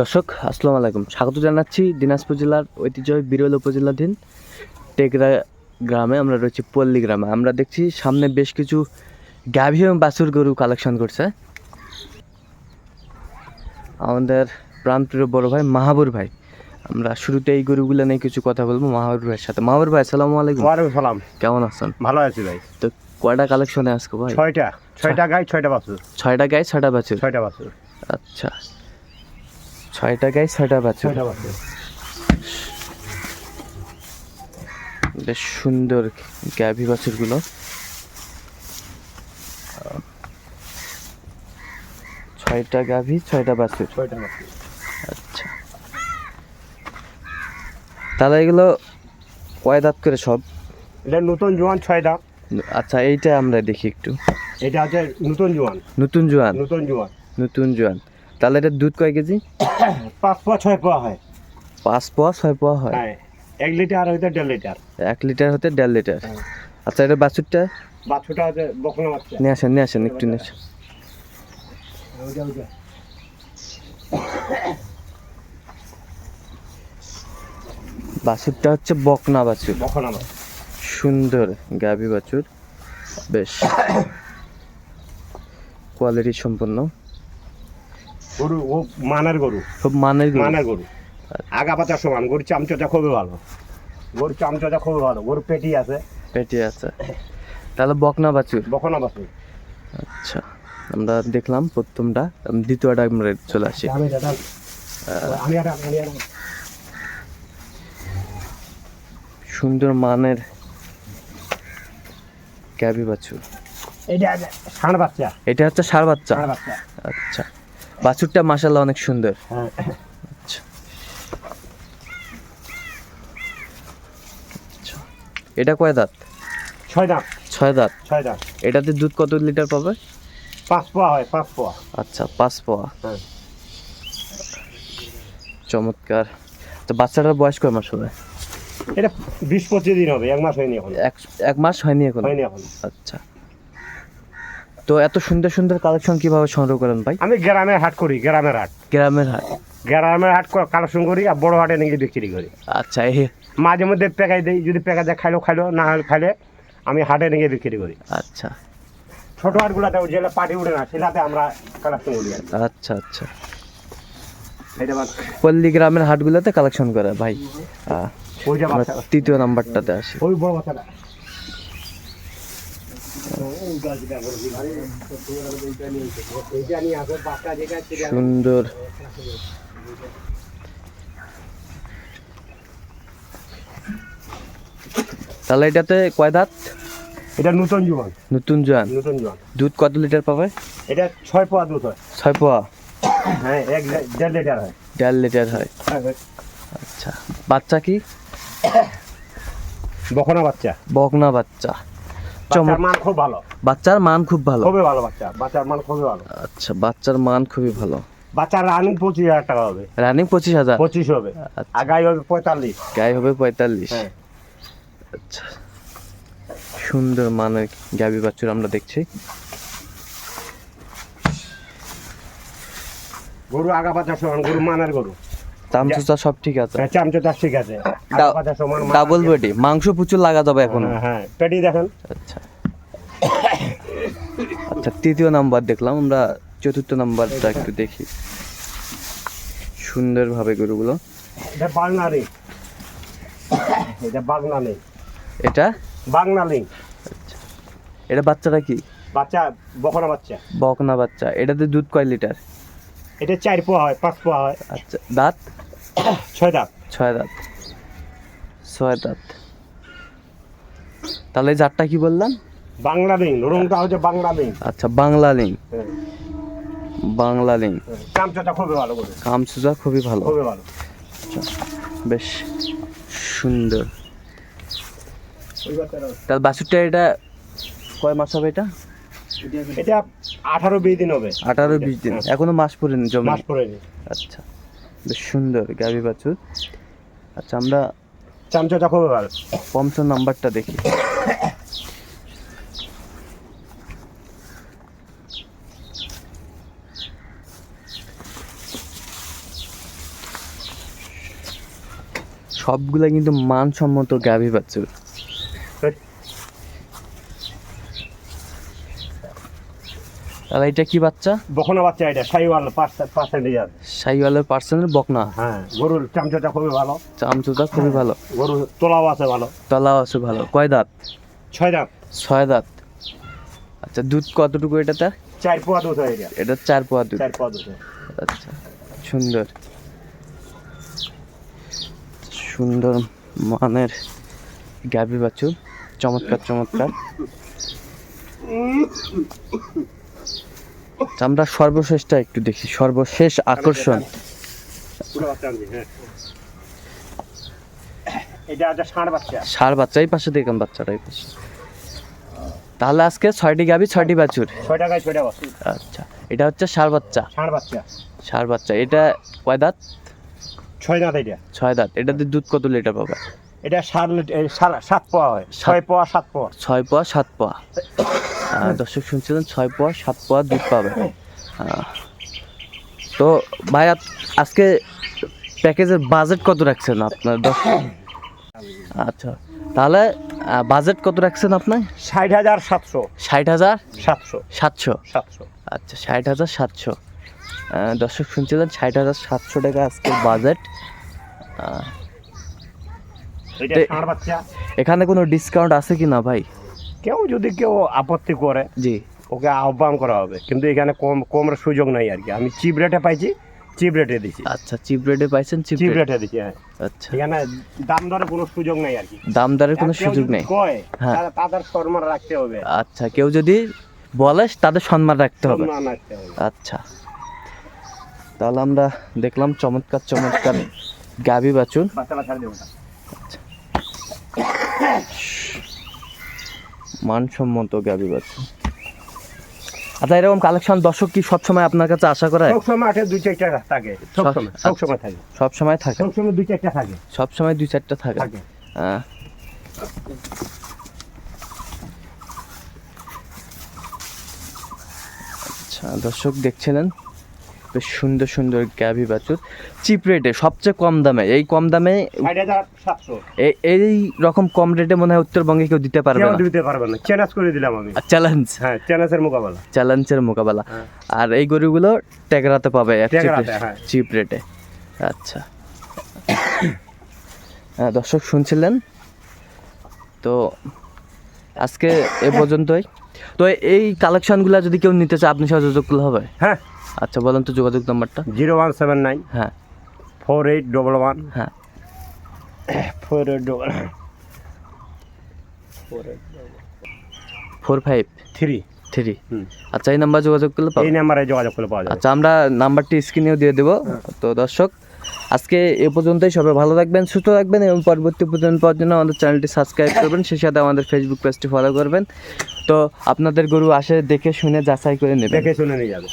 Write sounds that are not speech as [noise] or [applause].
দর্শক আসসালামু আলাইকুম। স্বাগত জানাচ্ছি দিনাজপুর জেলার ঐতিহ্যবাহী বিরল উপজেলাধীন টেকরা গ্রামে। আমরা রয়েছি পল্লী গ্রামে। আমরা দেখছি সামনে বেশ কিছু গাভী এবং বাছুর গরু কালেকশন করছে। আমাদের প্রাণপ্রিয় বড় ভাই মাহাবুর ভাই। আমরা শুরুতে এই গরুগুলো নিয়ে কিছু কথা বলব মাহাবুর ভাইয়ের সাথে। মাহাবুর ভাই আসসালামু আলাইকুম। ওয়ালাইকুম সালাম। কেমন আছেন? ভালো আছি ভাই। তো কয়টা কালেকশনে আজকে ভাই? ছয়টা। ছয়টা গাই ছয়টা বাছুর। ছয়টা গাই ছয়টা বাছুর? ছয়টা বাছুর। আচ্ছা। ছয়টা গাই ছয়টা বাছুর। বেশ সুন্দর গাভী বাছুরগুলো। ছয়টা গাভী ছয়টা বাছুর। ছয়টা বাছুর। আচ্ছা। তাহলে এগুলো কয় দাঁত করে সব? এটা নতুন জোয়ান ছয়টা। আচ্ছা এইটা আমরা দেখি একটু। এটা হচ্ছে নতুন জোয়ান। নতুন জোয়ান। নতুন জোয়ান। নতুন জোয়ান। তাহলে এটা দুধ কয় কেজি? পাঁচ পোয়া ছয় পোয়া হয়। পাঁচ পোয়া ছয় পোয়া হয়? এক লিটার হইতে দেড় লিটার। এক লিটার হতে দেড় লিটার। আচ্ছা এটা বাছুরটা? বাছুরটা হচ্ছে বকনা বাচ্চা নিয়ে আসেন নিয়ে আসেন একটু নিয়ে আসেন। বাছুরটা হচ্ছে বকনা বাছুর। বকনা সুন্দর গাভী বাছুর। বেশ। [coughs] কোয়ালিটি সম্পন্ন। গরু ও মানের গরু। খুব মানের গরু। মানের গরু। আগা পাতা সমান গরুর চামচটা খুবই ভালো। গরুর চামচটা খুবই ভালো গরুর পেটি আছে। পেটে আছে। তাহলে বকনা বাছুর। বকনা বাছুর। আচ্ছা আমরা দেখলাম প্রথমটা দ্বিতীয়টা আমরা চলে আসি। সুন্দর মানের গাভী বাছুর। এটা ষাঁড় বাচ্চা। এটা হচ্ছে ষাঁড় বাচ্চা। আচ্ছা। বাছুরটা মাসাল্লাহ অনেক সুন্দর। হ্যাঁ। আচ্ছা। আচ্ছা। এটা কয় দাঁত? ছয় দাম ছয় দাঁত। ছয় দাম এটাতে দুধ কত লিটার পাবে? পাঁচ পোয়া হয় পাঁচ পোয়া। আচ্ছা পাঁচ পোয়া। হ্যাঁ। চমৎকার। তো বাচ্চাটার বয়স কয় মাস হবে? এটা বিশ পঁচিশ দিন হবে এক মাস হয়নি এখন। এক এক মাস হয়নি এখন? হয়নি এখন। আচ্ছা। তো এত সুন্দর সুন্দর কালেকশন কীভাবে সংগ্রহ করেন ভাই? আমি গ্রামের হাট করি গ্রামের হাট। গ্রামের হাট? গ্রামের হাট কালেকশন করি আর বড় হাটে নিয়ে বিক্রি করি। আচ্ছা এই মাঝে মধ্যে পেকাই দিই যদি পেকা দেয় খাইলো খাইলো না হলে খাইলে আমি হাটে নিয়ে বিক্রি করি। আচ্ছা। ছোট হাটগুলাতে যেটা পাটি উঠে না সেটাতে আমরা কালেকশন করি আচ্ছা আচ্ছা। পল্লী গ্রামের হাটগুলোতে কালেকশন করে ভাই। তৃতীয় নাম্বারটাতে আসি। ওই বড় সুন্দর। তাহলে এটাতে কয় দাঁত? এটা নতুন জোয়ান। নতুন জোয়ান। নতুন জোয়ান। দুধ কত লিটার পাবে? এটা ছয় পোয়া দুধ হয়। ছয় পোয়া? হ্যাঁ এক দেড় লিটার হয়। দেড় লিটার হয়। আচ্ছা বাচ্চা কি? বকনা বাচ্চা। বকনা বাচ্চা। বাচ্চার মান খুব ভালো। বাচ্চার মান খুব ভালো। খুবই ভালো বাচ্চা। বাচ্চার মান খুবই ভালো। আচ্ছা বাচ্চার মান খুবই ভালো। বাচ্চার রানিং পঁচিশ হাজার টাকা হবে। রানিং পঁচিশ হাজার? পঁচিশ হবে। আচ্ছা। আগাই হবে পঁয়তাল্লিশ। গায়ে হবে পঁয়তাল্লিশ। হ্যাঁ। আচ্ছা। সুন্দর মানের গাবি বাছুর আমরা দেখছি। গরু আগা পাতা সমান গরু মানের গরু। দাম চুচা সব ঠিক আছে। হ্যাঁ চামচটা ঠিক আছে। ডাবল বডি মাংস প্রচুর লাগা যাবে এখন। হ্যাঁ, হ্যাঁ পেটি দেখেন। আচ্ছা। আচ্ছা তৃতীয় নাম্বার দেখলাম আমরা চতুর্থ নাম্বারটা একটু দেখি। সুন্দরভাবে গরুগুলো। এটা বাংলা এটা বাংলা লিং এটা? বাংলা লিং এটা বাচ্চাটা কি? বাচ্চা বকনা বাচ্চা। বকনা বাচ্চা। এটাতে দুধ কয় লিটার? এটা চার পোয়া হয় পাঁচ পোয়া হয়। আচ্ছা দাঁত? ছয় দাঁত। ছয় দাঁত। ছয় দাঁত। তাহলে জাতটা কি বললাম বাংলা লিং রংটা হচ্ছে বাংলা লিং আচ্ছা বাংলা লিং হ্যাঁ, বাংলা লিং হ্যাঁ। খুবই ভালো করে। কামসুজা খুবই ভালো। খুবই ভালো। বেশ সুন্দর। তাহলে বাছুরটা এটা কয় মাস হবে এটা? এটা আঠারো বিশ দিন হবে। আঠারো আচ্ছা, বিশ দিন। আচ্ছা। এখনও মাস পড়েনি জমি? মাস পড়েনি। আচ্ছা বেশ সুন্দর গাভী বাছুর। আচ্ছা আমরা নাম্বারটা দেখি। সবগুলা কিন্তু মানসম্মত গাভি বাছুর। তাহলে এটা কি বাচ্চা? বখনা বাচ্চা এটা সাইওয়াল পার্সেন্ট যাবে সাইওয়ালের পার্সেন্টের বকনা? হ্যাঁ গরুর চামচাটা খুবই ভালো। চামচুটা খুবই ভালো। গরুর তোলাও আছে ভালো। তলাও আছে ভালো। কয় দাঁত? ছয় দাঁত। ছয় দাঁত। আচ্ছা দুধ কতটুকু এটাতে চার পোয়া দুধ হয়ে যায় এটা চার পোয়া দুধ। চার পোয়া দুধ আচ্ছা সুন্দর। সুন্দর মানের গাভী বাছুর। চমৎকার চমৎকার। আমরা সর্বশেষটা একটু দেখি। সর্বশেষ আকর্ষণ। বাচ্চা। ষাঁড় সার পাশে দেখলাম বাচ্চাটাই পাশে। তাহলে আজকে ছয়টি গাভী ছয়টি বাছুর? আচ্ছা এটা হচ্ছে বাচ্চা। ষাঁড় বাচ্চা। বাচ্চা এটা কয় দাঁত? ছয় দাঁত এটা। ছয় দাঁত এটাতে দুধ কত লিটার পাবে? এটা সাত এই সাত- পোয়া হয়। ছয় পোয়া সাত পোয়া। ছয় পোয়া সাত পোয়া। দর্শক শুনছিলেন ছয় পোয়া সাত পোয়া দুধ পাবে তো ভাই আজকে প্যাকেজের বাজেট কত রাখছেন আপনার দশ আচ্ছা তাহলে বাজেট কত রাখছেন আপনার ষাট হাজার সাতশো। ষাট হাজার? সাতশো। সাতশো? সাতশো। আচ্ছা ষাট হাজার সাতশো। দর্শক শুনছিলেন ষাট হাজার সাতশো টাকা আজকের বাজেট এখানে কোনো ডিসকাউন্ট আছে কি না ভাই? কেউ যদি কেউ আপত্তি করে জি। ওকে আহ্বান করা হবে। কিন্তু এখানে কম কমের সুযোগ নাই আর কি। আমি চিপ রেটে পাইছি চিপ রেটে দিছি। আচ্ছা চিপ রেটে পাইছেন চিপ চিপ রেটে দিছি হ্যাঁ। আচ্ছা। এখানে দাম দরে কোনো সুযোগ নাই আর কি। দাম দরের কোনো সুযোগ নেই? কয় হ্যাঁ। তাদের সম্মান রাখতে হবে। আচ্ছা কেউ যদি বলে তাদের সম্মান রাখতে হবে। সম্মান রাখতে হবে। আচ্ছা। তাহলে আমরা দেখলাম চমৎকার চমৎকার গাবি বাছুর। বাচ্চা ছাড় দেবো। না। মানসম্মত গাবি বাছুর আচ্ছা এরকম কালেকশন দর্শক কি সবসময় আপনার কাছে আশা করে? সবসময় মাঠে দুই চারটা থাকে। সবসময় আচ্ছা। সবসময় থাকে। সবসময় থাকে? সবসময় দুই চারটা থাকে। সবসময় দুই চারটা থাকে? থাকে। আচ্ছা দর্শক দেখছিলেন? বেশ সুন্দর সুন্দর গাভি বাছুর। চিপ রেটে সবচেয়ে কম দামে এই কম দামে এই রকম কম রেটে মনে হয় উত্তরবঙ্গে কেউ দিতে পারবে না। দিতে পারবে না। চ্যালেঞ্জ করে দিলাম আমি। চ্যালেঞ্জ? হ্যাঁ চ্যালেঞ্জের মোকাবেলা। চ্যালেঞ্জের মোকাবেলা। হ্যাঁ। আর এই গরুগুলো টেকরাতে পাবে হ্যাঁ। চিপ রেটে। আচ্ছা। হ্যাঁ দর্শক শুনছিলেন? তো আজকে এ পর্যন্তই। তো এই কালেকশনগুলো যদি কেউ নিতে চায় আপনি সাথে যোগাযোগ করলে হবে? হ্যাঁ। আচ্ছা বলেন তো যোগাযোগ নাম্বারটা। জিরো ওয়ান সেভেন নাইন হ্যাঁ। ফোর এইট ডবল ওয়ান হ্যাঁ। Four eight double four eight four five? Three. Three. হুম। আচ্ছা এই নাম্বার যোগাযোগ করলে এই নাম্বারে যোগাযোগ করে পাওয়া আচ্ছা আমরা নাম্বারটি স্ক্রিনেও দিয়ে দেবো। তো দর্শক আজকে এ পর্যন্তই। সবাই ভালো থাকবেন সুস্থ থাকবেন এবং পরবর্তী পর্যন্ত পাওয়ার জন্য আমাদের চ্যানেলটি সাবস্ক্রাইব করবেন। সেই সাথে আমাদের ফেসবুক পেজটি ফলো করবেন। তো আপনাদের গরু আসে দেখে শুনে যাচাই করে নেবেন। দেখে শুনে নিয়ে যাবে।